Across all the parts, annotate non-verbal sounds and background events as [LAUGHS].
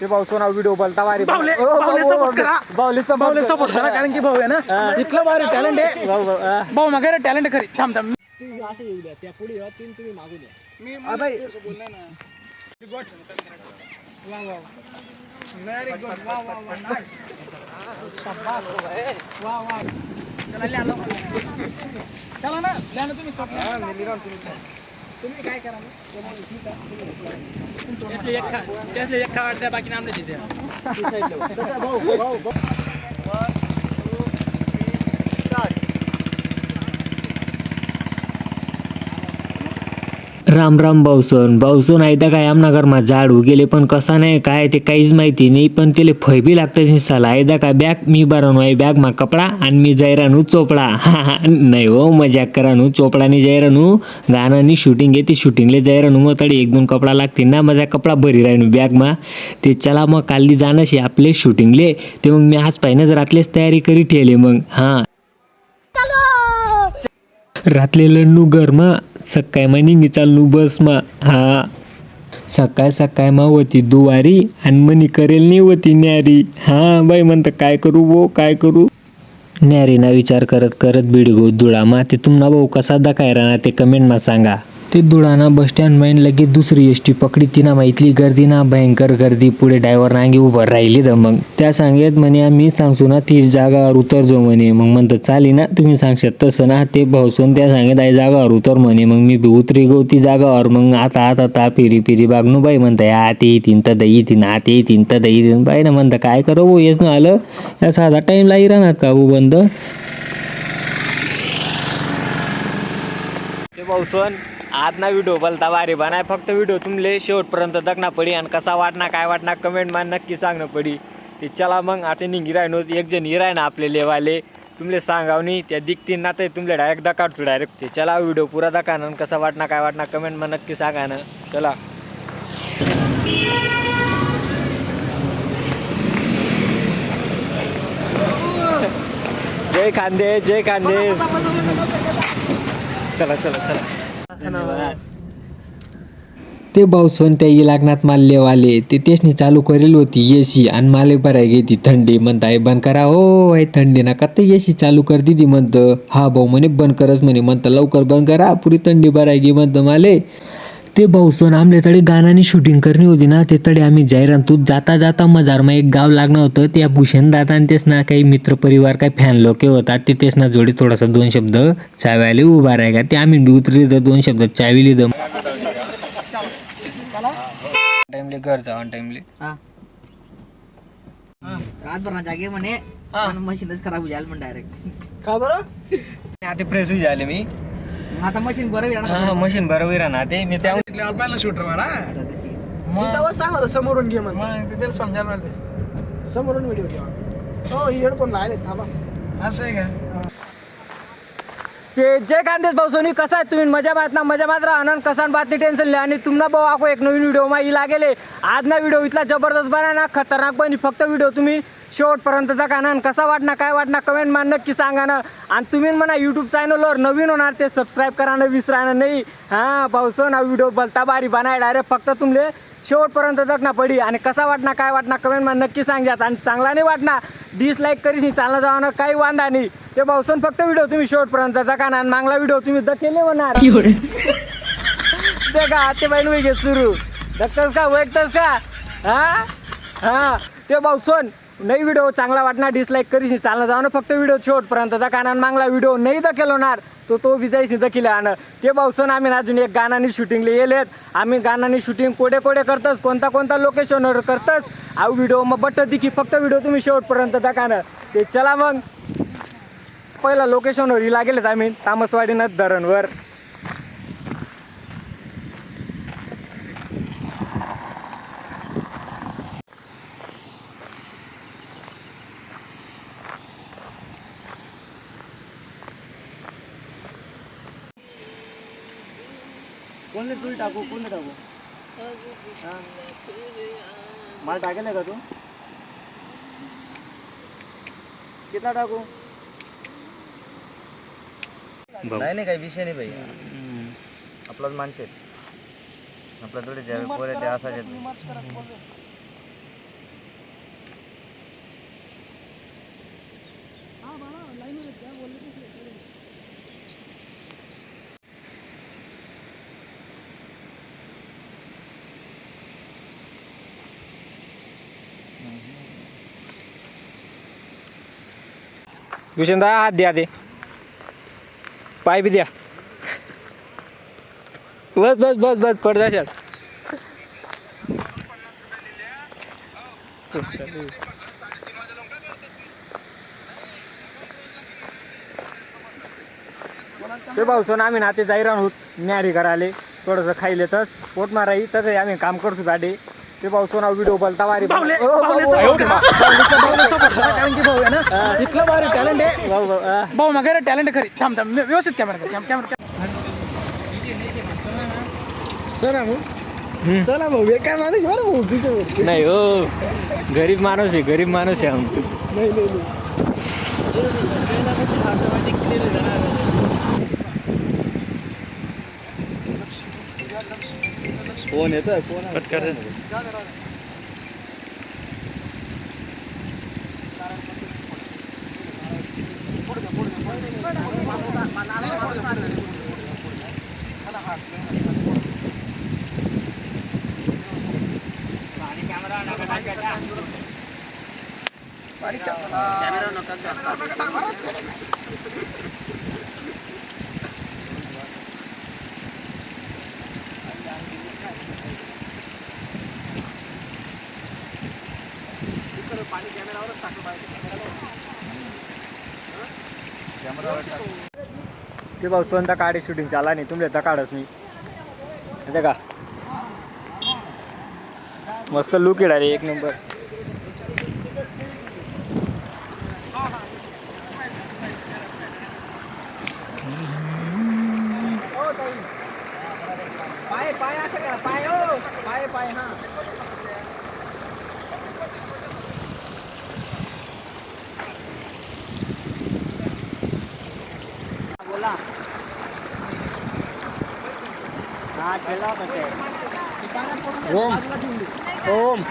ते भाऊ सोना व्हिडिओ बोलता वारी बावले- बावले support करा. बावले करा. सपोर्ट करा कारण की भाऊ आहे ना इतलं भारी टॅलेंट आहे. भाऊ, हा. मागे टॅलेंट खरी. थांब थांब. चला ना लिहा ना तुम्ही. तुम्ही. काय करा त्यातले एक खा त्यातले एक खा वाटतं बाकी नाम नाही तिथे [LAUGHS] राम राम भाऊसन. भाऊसन आहे तर काय आमना घरमा झाड उगेले पण कसा नाही काय ते काहीच माहिती नाही पण त्याला फय बी लागतं साला. आहे काय बॅग मी बरानो आहे बॅग मा कपडा आणि मी जैरानू चोपडा. हा नाही हो मजाक करानू चोपडानी जैरानू. गाणानी शूटिंग आहे ती शूटिंगले जैरानू मग तडी एक दोन कपडा लागते ना माझा कपडा भरी राहिनू बॅग मा. ते चला मग कालली जाणं शे आपले शूटिंगले ते मग मी आज पाहिनंच रातलेच तयारी करी ठेवले मग. हां. रातले लढणू घरमा सकाळी मा निघी चालू बस मा. हा. सकाळ सकाळमा होती दुवारी आणि मनी करेल नाही होती न्यारी. हा बाई म्हणतं काय करू वो काय करू? न्यारीना विचार करत करत बिडगो धुळामा ते तुम्हाला भाऊ कसा दाखाय ना ते कमेंटमा सांगा. ते धुळाना बस स्टँड माहीन लगेच दुसरी एस टी पकडी. तिना माहितली गर्दी ना भयंकर गर्दी. पुढे डायव्हर नांगी उभं राहिली तर मग. त्या सांगेत म्हणे मी सांगतो ना ती जागावर उतर जो म्हणे. मग म्हणतं चाली ना तुम्ही सांगशात तसं ना ते भाऊसून त्या सांगेत आहे जागावर उतर म्हणे. मग मी बी उतरी गो ती जागावर मग आता आता ता फिरी फिरी बागनू बाई म्हणतं आते येतीन तर येतीन आते येतीन तर येतीन बाई ना म्हणतं काय करो भाऊ येच ना आलं. या साधा टाईम लाई राहणार का भाऊ बंद? ते भाऊ आजना ना व्हिडिओ बोलता वारी बनाय फक्त व्हिडिओ तुमले शेवटपर्यंत दगना पडी आणि कसा वाटणार काय वाटणार कमेंट मान नक्की सांगणं पडी. ते चला मग आता निघी राहिनो एक जण हिराय ना आपले लेवाले. तुमले सांगावनी त्या दिखतीन ना ते तुमले डायरेक्ट दकाडचो डायरेक्ट ते चला व्हिडिओ पुरा दकान ना कसा वाटणार काय वाटणार कमेंट मा नक्की सांगा ना. चला. जय खांदे जय खांदे चला चला चला. ते भाऊसोन त्या इलाकनात माल्यवाले ते तेचनी चालू करेल होती एसी आणि माले भराय घेती थंडी. म्हणताय बंद करा. हो आहे थंडी ना का ते एसी चालू कर दिदी. म्हणतं हा भाऊ म्हणे बंद करच म्हणे. म्हणतं लवकर बंद करा पुरी थंडी भराय गे म्हणतं माले ते भाऊसोन आमले तडे गाण्यानी शूटिंग करणी होती ना ते तडे आम्ही जाहिरातूत जाता जाता मजारमा एक गाव लागणं होतं त्या भूषण दादा आणि तेच ना काही मित्र परिवार काही फॅन लोके होतात ते तेच ना जोडी थोडासा दोन शब्द चाव्याले उभा राहाय ते आम्ही बी उतरली तर दोन शब्द चावी दम टाइमले घर जा ऑन टाइमले रातभर ना जागे म्हणे मशीनच खराब होईल म्हण डायरेक्ट का बरं? [LAUGHS] आता फ्रेश झाले मी. आता मशीन बरं येणार हा मशीन बरोबर राहणार ते मी त्या पाहिलं शूटर वाडा. मी तेव्हा सांग होतं समोरून घे म्हणून. मग तिथे समजायला पाहिजे समोरून व्हिडिओ घे हो हेडफोन लायले थांबा. असं आहे का? ते जय कांदेश भाऊ सोनी कसा आहे तुम्ही? मजा मात ना मजा मात राहा. कसान बातमी टेन्शन लिहा आणि तुम्हाला भाऊ आको एक नवीन व्हिडिओ माही लागेले आज ना व्हिडिओ इथला जबरदस्त बना ना खतरनाक बनी. फक्त व्हिडिओ तुम्ही शेवटपर्यंत दाखा ना कसा वाटणार काय वाटणार कमेंट मान नक्की सांगा ना. आणि तुम्ही म्हणा यूट्यूब चॅनलवर नवीन होणार ते सबस्क्राईब करा ना विसरा नाही. हां भाऊसो ना व्हिडिओ बलता बारी बनाय डायरेक्ट फक्त तुमले शेवटपर्यंत दखना पडी. आणि कसा वाटणार काय वाटणार कमेंटमध्ये नक्की सांगजात. आणि चांगला नाही वाटणार डिसलाईक करीशी चालणं जाणं काही वांधा नाही. ते भाऊसन फक्त व्हिडिओ तुम्ही शेवटपर्यंत दका ना. आणि मागला व्हिडिओ तुम्ही दकेले होणार ते का ते बहीण वैगे सुरू. दक्तस का? वैकतस का? हा? हा? ते भाऊसन नाही व्हिडिओ चांगला वाटणार डिसलाईक करीशी चालणं जाणं फक्त व्हिडिओ शेवटपर्यंत दका आणि मागला व्हिडिओ नाही दकेल होणार तो तो भिजायची दखील आणं ते भाऊसन आम्ही अजून एक गाणानी शूटिंगला येलेत. आम्ही गाणानी शूटिंग कोडे कोडे करतच कोणता कोणता लोकेशनवर करतच हा व्हिडिओ मग बट्ट दिखी फक्त व्हिडिओ तुम्ही शेवटपर्यंत दकानं ते चला मग. पहिला लोकेशनवर लागेलच गेलेत आम्ही तामसवाडीनं धरणवर. टाकू कोणते टाकू? माल टाकेल का तू? कितना टाकू? नाही नाही काही विषय नाही भाई. आपलाच माणसं आहेत आपला थोडे ज्या पोरे ते असाच भूषणदा हात द्या ते. पाय बी द्या. बस बस बस बस पड जाशाल. ते भाऊसन आम्ही नाते जाहीर आहोत. न्यारी करायले थोडंसं खायले तस. पोट माराई तर आम्ही काम करतो गाडी. ते भाऊसन व्हिडिओ बोलता वारी बावले- ओ, भाऊ, बावले भाऊ, support भाऊ, करा. भाऊ, बावले support करा, कारण की भाऊ आहे ना इतकं भारी टॅलेंट आहे. भाऊ, भाऊ, हा. भाऊ मग टॅलेंट खरी. थांब थांब व्यवस्थित कॅमेरा कर कॅमेरा चला भाऊ. चला भाऊ बेकार माणूस बरं भाऊ तुझ्यावर नाही हो. गरीब माणूस आहे गरीब माणूस आहे आमचं नाही नाही. नाही फोन येतोय फोन ते भाऊ स्वतः काढे शूटिंग चाला नाही. तुम्ही आता काढच मी. माहिती का मस्त लुक आहे रे एक नंबर हो ताई पाय पाय असं करा पाय हो पाय पाय हा बोला हा खेळला ओम ओम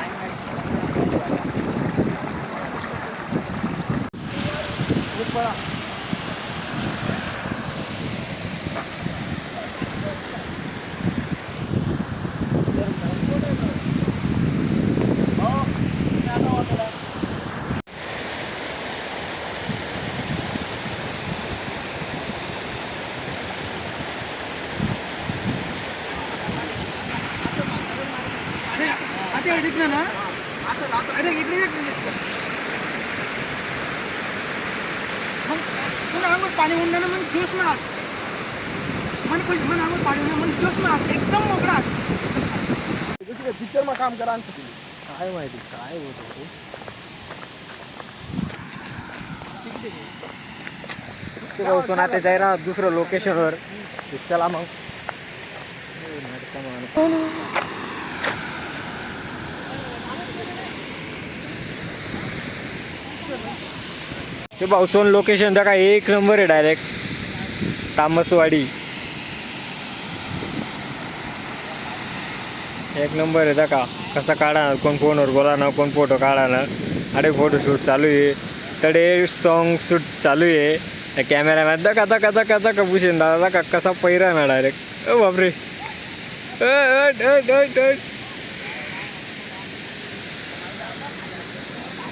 आता इकडे ना अरे इकडे मग मग अंगावर पाणी उडलं ना मग ज्यूस मास मन खुश मन अंगावर पाणी मग ज्यूस मास एकदम मोकळास दुसरे पिक्चर मा काम करा आणतो तुम्ही. काय माहिती काय होत रे ते भाऊ सोना ते जाईरा दुसरं लोकेशनवर चला मग. ते भाऊसोन लोकेशन का एक नंबर आहे डायरेक्ट तामसवाडी. एक नंबर आहे का कसा काढा कोण फोनवर बोला ना कोण फोटो काढा ना अरे फोटोशूट चालू आहे. तडे सॉन्ग शूट चालू आहे. कॅमेरामॅन दका दका दका दका भूषण दादा दका कसा पैरा ना डायरेक्ट ओ बापरे. अट, अट, अट, अट.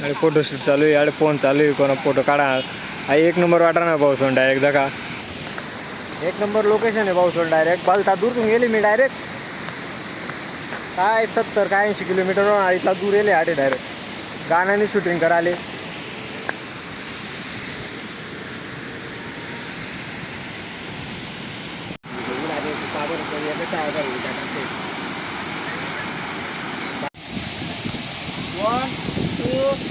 आणि फोटोशूट चालू आहे अरे फोन चालू आहे कोणा फोटो काढा. आई एक नंबर वाटा ना भाऊसोन डायरेक्ट दका एक नंबर लोकेशन आहे भाऊसोन डायरेक्ट बालता दूरतून गेली मी डायरेक्ट काय सत्तर काय ऐंशी किलोमीटर इथला दूर येले आडे डायरेक्ट गाण्याने शूटिंग कराले टू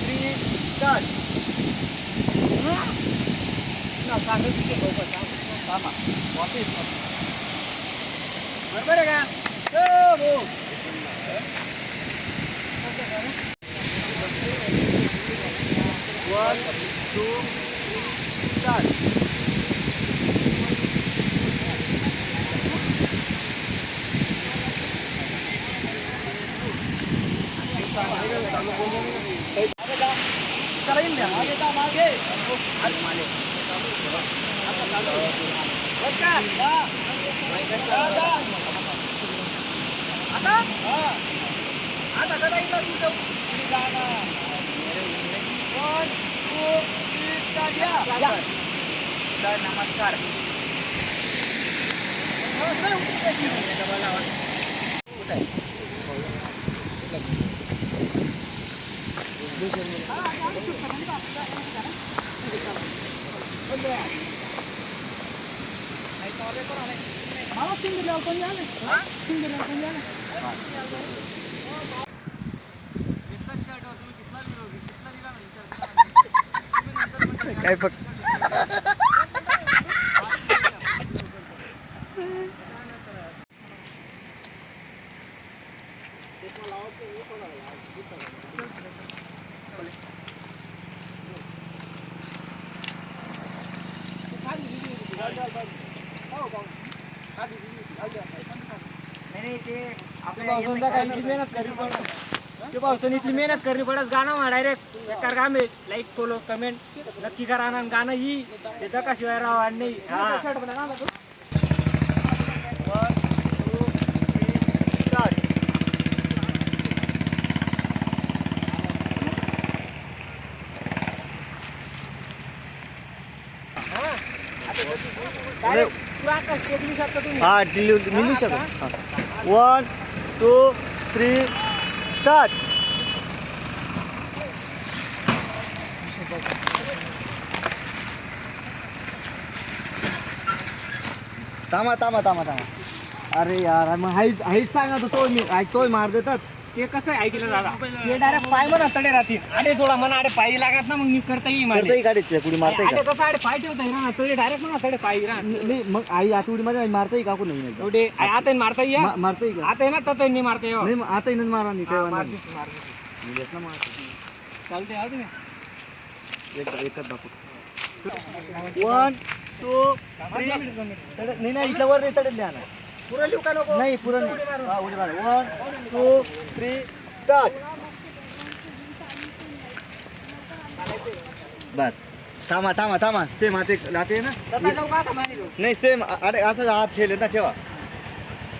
थ्री स्टार्ट ना सांगत विषय लवकर थांबा वापिस बरोबर आहे का हो हो वन टू थ्री स्टार्ट चला येईल द्या. मागे जा, मागे. अरे, मागे. बस का? जा, जा. आता? आता कदा इथं तू जाऊ. One, two, three, तर नमस्कार काय फक्त नाही ते इतकी मेहनत पडत. ते पावसाने इतकी मेहनत करणी पडत. गाणं म्हणा डायरेक्ट बेकार काम आहे लाईक फॉलो कमेंट नक्की करा ना. गाणं ही ते दकाशिवाय राव आणि नाही. हा. हा डिलिव्हरी मिळू शकत. One two three start. थांबा थांबा थांबा थांबा. अरे यार मग हाईच हाईच सांगा तो तोय मी. हाय तोय मार देतात. ते कसं आहे ऐकलं दादा? ते डायरेक्ट पाय म्हणा तडे राहतील. अरे थोडा म्हणा अरे पायी लागत ना मग मी करता येईल माझे. करताय गाडीचे कुणी मारताय अरे का? कसं अरे पाय ठेवता येईल ना तडे डायरेक्ट म्हणा तडे पायी राहा नाही मग आई आता उडी मध्ये मारताय का कोण? नाही एवढे आता मारता येईल मा- मारताय का? आता आहे ना तर नाही मारता येईल नाही मग आता येणं मारा नाही. हा. मी घेतला मग. चालते हा तुम्ही. एक एकच दाखव वन टू थ्री नाही नाही इथलं वर नाही तडेल द्या ना पुरं लिहू का नको? नाही पुरण नाही. हा, उडी मारा वन टू थ्री स्टार्ट. बस. थांबा थांबा थांबा. सेम हाते लाते ना. तसा जाऊ का आता मारी जाऊ नाही सेम अरे असं हात ठेवले ना ठेवा.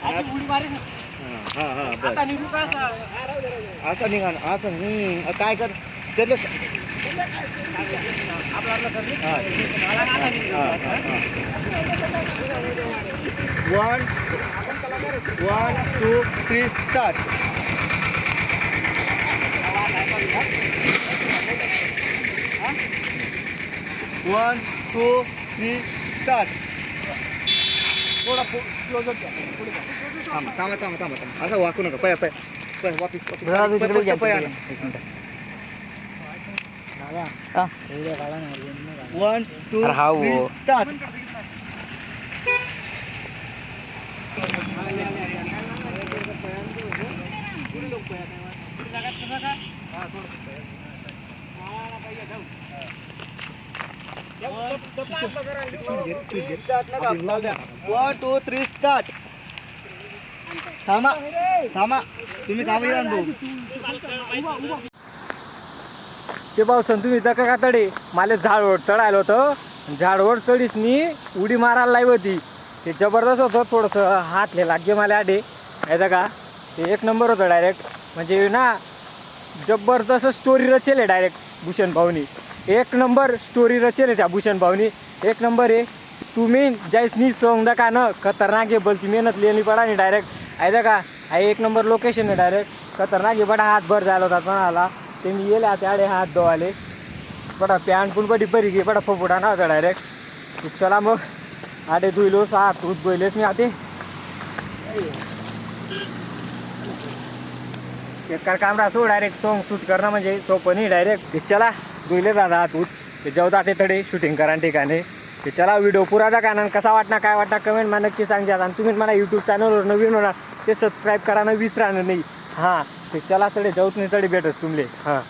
अशी उडी मारी ना. हा हा बस. आता निघू का असं? असं निघा ना असं हम्म, काय कर? त्यातलं स- आपलं आपलं कर रे. हा मला ना आता निघू. One one two three start one two three start थांबा थांबा थांबा थांबा थांबा असं वाकू नका पया पया पया वापिस वापिस जरा पया, तिकडे पया, घ्या, पया, तिकडे पया. वन टू अरे हा थ्री वो. स्टार्ट स्टार्ट नका वन टू थ्री स्टार्ट थांबा थांबा तुम्ही थांबा या भाऊ ते पावसन तुम्ही दका का तडे मला झाडवर चढायला होतं. झाडवर चढीस मी उडी मारायला लावी होती. ते जबरदस्त होतं थोडंसं हात ले लागे मला आडे. माहिती का ते एक नंबर होतं डायरेक्ट म्हणजे ना जबरदस्त स्टोरी रचेल आहे डायरेक्ट भूषण भाऊनी. एक नंबर स्टोरी रचेल आहे त्या भूषण भाऊनी. एक नंबर आहे तुम्ही जायसनी सोंगदा का न खतरनाक आहे ती मेहनत लेनी पडा नाही डायरेक्ट आहे का हा एक नंबर लोकेशन आहे डायरेक्ट खतरनाक आहे बडा हात भर झाला होता म्हणाला ते मी येले आता आडे हात धुवाले. बडा पॅन्ट पण बडी बरी गे बडा फपुडा ना होता डायरेक्ट चला मग. आडे धुईलो हात धुत धुईलेस मी आते बेकार काम राहतो डायरेक्ट सॉन्ग शूट करणं म्हणजे सोपं नाही डायरेक्ट ते चला धुईले दादा हात उत ते जेवता ते तडे शूटिंग करा ठिकाणी. ते चला व्हिडिओ पुरा दा आणि कसा वाटणार काय वाटणार कमेंट मला नक्की सांगा आणि तुम्ही मला यूट्यूब चॅनलवर नवीन होणार ते सबस्क्राईब करा ना विसराणार नाही. हां. ते चला तडे जाऊत नाही तडे भेटच तुमले. हां.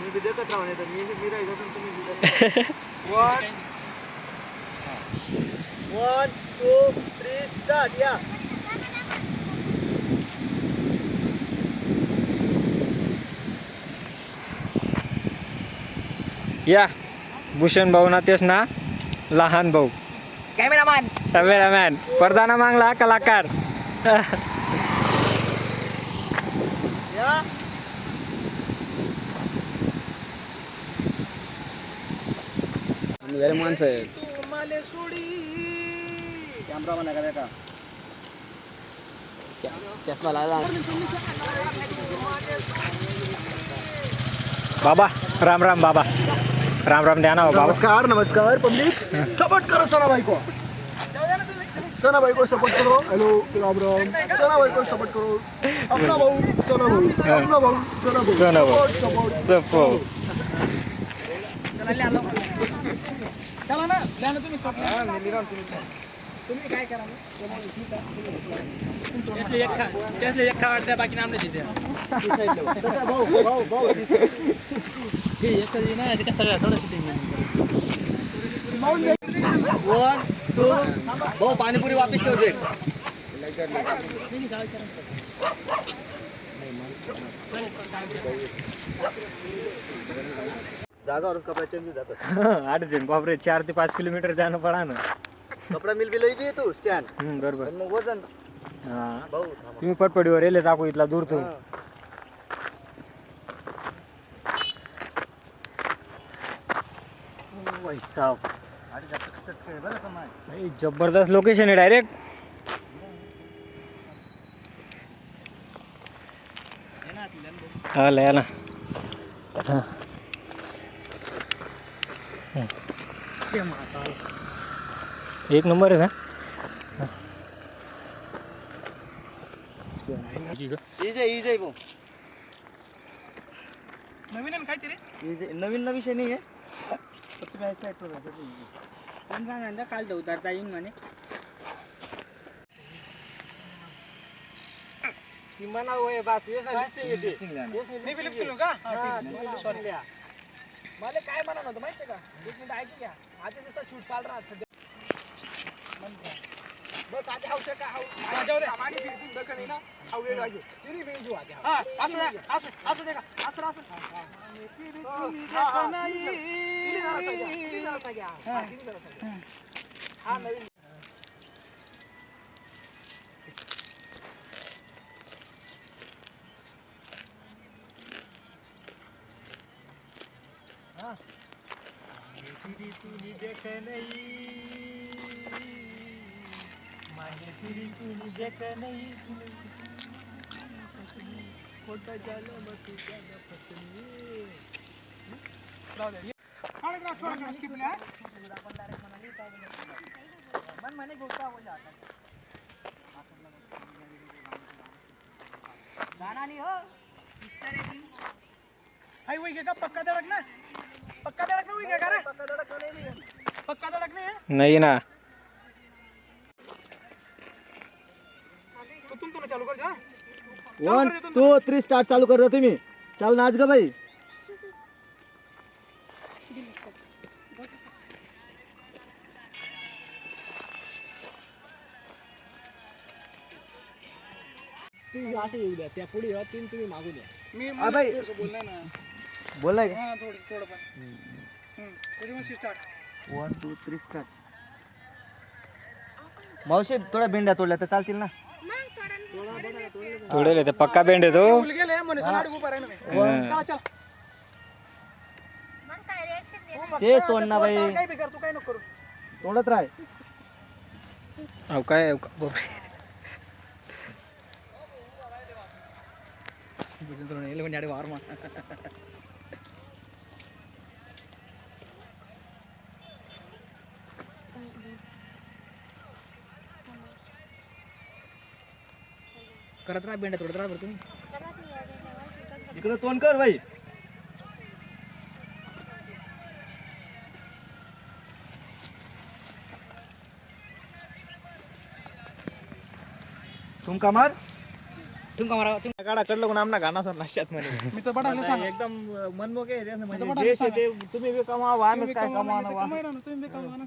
मी बी देखत मी तुम्ही देखत. या या भूषण भाऊ ना तेच ना लहान भाऊ. कॅमेरामॅन कॅमेरामॅन पडदाना मागला कलाकार. [LAUGHS] बाबा राम राम बाबा। राम राम ध्यान आओ बाबा। नमस्कार नमस्कार पब्लिक। हाँ। सपोर्ट करो सोना भाई को। सनाबाई को सपोर्ट करो। हेलो राम राम। सनाबाई को सपोर्ट करो। अपना भाऊ सना भाऊ अपना भाऊ सना भाऊ सना भाऊ. Support support support. चला ना लिहा ना तुम्ही तुम्ही काय करा भाऊ भाऊ भाऊ वन टू भाऊ पाणीपुरी वापिस ठेवते जागावरच कपडा चेंज जातात [LAUGHS] आठ दिन बापरे चार ते पाच किलोमीटर जाणं पडा ना. कपडा मिल बिल बी तू स्टँड हम्म, बरोबर. पण मग वजन. हा. भाऊ थांबा. तुम्ही पटपडीवर येले टाकू इथला दूर तू हा. काय बरं समाय जबरदस्त लोकेशन आहे डायरेक्ट हे ना. आला हा. एक नंबर आहे ना? इजे इजे भाऊ. नवीन आहे काहीतरी? इजे नवीन नवीन विषय नाही आहे. ऐकलं ऐकलं होतं. काल तर उतरता येईन म्हणे. किमान वय बस मी फिलिप सिलो का? सॉरी मला काय म्हणा नव्हतं माहितीये का? एक मिनिट ऐकू घ्या. आधी जसा शूट चाल रहा सध्या. बस आधी हाऊ का हाऊ जाऊ दे मागे फिरतील दखन आहे ना हाऊ वेळ लागेल तिन्ही वेळ घेऊ आधी हा असं असं असं दे का असं जाऊ नाही, हा? हाय वही घे पक्का दडक ना पक्का दडक ना वही पक्का दडक नहीं पक्का दडक नाही ना वन टू थ्री स्टार्ट चालू करता तुम्ही. चाल नाच ग बाई. मी हा, मला बाई. थोडंसं बोलणं ना बोलाय हा थोडं थोडं पण. हम्म. तरी मग start one two three start मावशी थोड्या भेंड्या तोडल्या तर चालतील ना? थोडे ते पक्का बेंड आहे तो फुल गेले म्हणे सलाड उभा राहिला मी चला चल तेच तोड ना बाई काय बी कर तू काय नको करू तोडत राय अहो काय अहो, करत राहा बेंड्या तोडत राहा बरं तुम्ही इकडे तोंड कर बाई. तुमका मार. तुमका मारा तुम गाडा कडलं कोण आमना गाणा सर लक्षात म्हणे. [LAUGHS] मी तर बडा सांग. एकदम मनमोके आहे त्याचं म्हणजे जे. शे ते तुम्ही बी कमावा आम्ही काय वा. तुम्ही बी कमवा.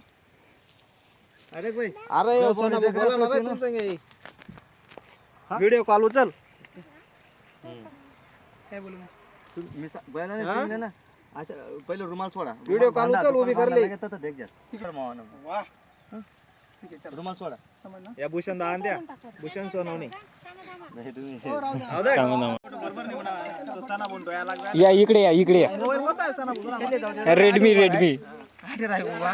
अरे भाई अरे सोना बोला ना रे तुम संगे व्हिडिओ कॉल उचल. काय बोलू मग? मी सा- ना? अच्छा पहिले रुमाल सोडा. व्हिडिओ कॉल उचल उभी करले. ठीक आहे चल. रुमाल सोडा. समजलं या भूषण दान द्या. भूषण सोनवणे. हो राहू द्या. या लागला. या इकडे या इकडे या. रेडमी रेडमी बाबा.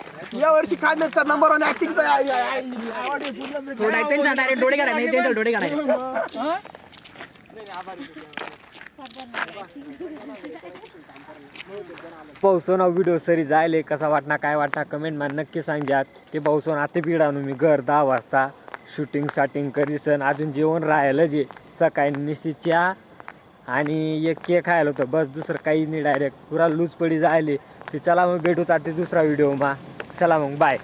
या वर्षी खानदेशचा नंबर वन ऍक्टिंगचा थोडा डायरेक्ट डोळे काढाय नाही त्यांचे डोळे पावसानं व्हिडिओ सरी जायले कसा वाटणार काय वाटणार कमेंटमध्ये नक्की सांगजात. ते पावसानं आता बिडाणू मी घर दहा वाजता. शूटिंग शाटिंग करीसन अजून जेवण राहिलं जे. सकाळी निश्चित चहा आणि एक केक खायला होतं बस दुसरं काही नाही डायरेक्ट पुरा लूज पडी जायले. ते चला मग भेटू ते दुसरा व्हिडिओ मा. चला मग बाय